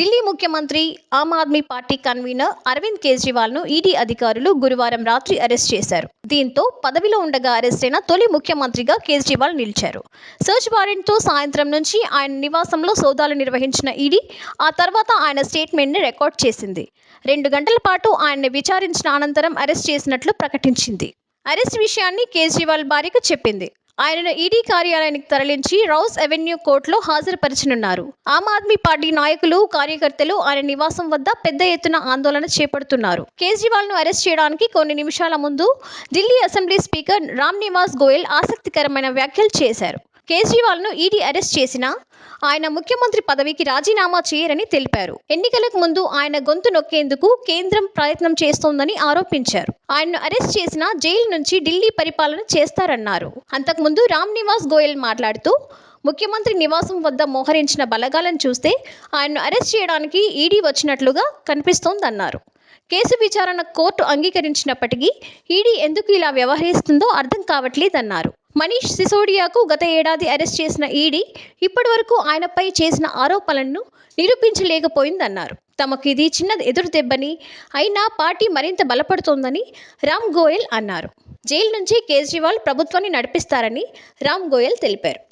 ఢిల్లీ ముఖ్యమంత్రి Aam Aadmi party convener Arvind కేజ్రీవాల్ను ED అధికారులు గురువారం రాత్రి అరెస్ట్ చేశారు. దీంతో పదవిలో ఉండగా అరెస్టైన తొలి ముఖ్యమంత్రిగా కేజ్రీవాల్ నిలిచారు. సెర్చ్ వారెంట్తో సాయంత్రం నుంచి ఆయన నివాసంలో సోదాలు నిర్వహించిన ఈడీ ఆ తర్వాత ఆయన స్టేట్మెంట్ని రికార్డ్ చేసింది. రెండు గంటల పాటు ఆయన్ని విచారించిన అనంతరం అరెస్ట్ చేసినట్లు ప్రకటించింది. అరెస్ట్ విషయాన్ని కేజ్రీవాల్ భార్యకు చెప్పింది. ఆయనను ఈడీ కార్యాలయానికి తరలించి రౌస్ అవెన్యూ కోర్టులో హాజరుపరచనున్నారు. ఆమ్ ఆద్మీ పార్టీ నాయకులు కార్యకర్తలు ఆయన నివాసం వద్ద పెద్ద ఎత్తున ఆందోళన చేపడుతున్నారు. కేజ్రీవాల్ను అరెస్ట్ చేయడానికి కొన్ని నిమిషాల ముందు ఢిల్లీ అసెంబ్లీ స్పీకర్ రామ్ నివాస్ గోయల్ ఆసక్తికరమైన వ్యాఖ్యలు చేశారు. కేజ్రీవాల్ను ఈడీ అరెస్ట్ చేసినా ఆయన ముఖ్యమంత్రి పదవికి రాజీనామా చేయరని తెలిపారు. ఎన్నికలకు ముందు ఆయన గొంతు నొక్కేందుకు కేంద్రం ప్రయత్నం చేస్తోందని ఆరోపించారు. ఆయన్ను అరెస్ట్ చేసినా జైలు నుంచి ఢిల్లీ పరిపాలన చేస్తారన్నారు. అంతకుముందు రామ్ నివాస్ గోయల్ మాట్లాడుతూ ముఖ్యమంత్రి నివాసం వద్ద మోహరించిన బలగాలను చూస్తే ఆయన్ను అరెస్ట్ చేయడానికి ఈడీ వచ్చినట్లుగా కనిపిస్తోందన్నారు. కేసు విచారణ కోర్టు అంగీకరించినప్పటికీ ఈడీ ఎందుకు ఇలా వ్యవహరిస్తుందో అర్థం కావట్లేదన్నారు. మనీష్ సిసోడియాకు గత ఏడాది అరెస్ట్ చేసిన ఈడీ ఇప్పటివరకు ఆయనపై చేసిన ఆరోపణలను నిరూపించలేకపోయిందన్నారు. తమకు ఇది చిన్న ఎదురు దెబ్బని అయినా పార్టీ మరింత బలపడుతోందని రామ్ గోయల్ అన్నారు. జైలు నుంచి కేజ్రీవాల్ ప్రభుత్వాన్ని నడిపిస్తారని రామ్ గోయల్ తెలిపారు.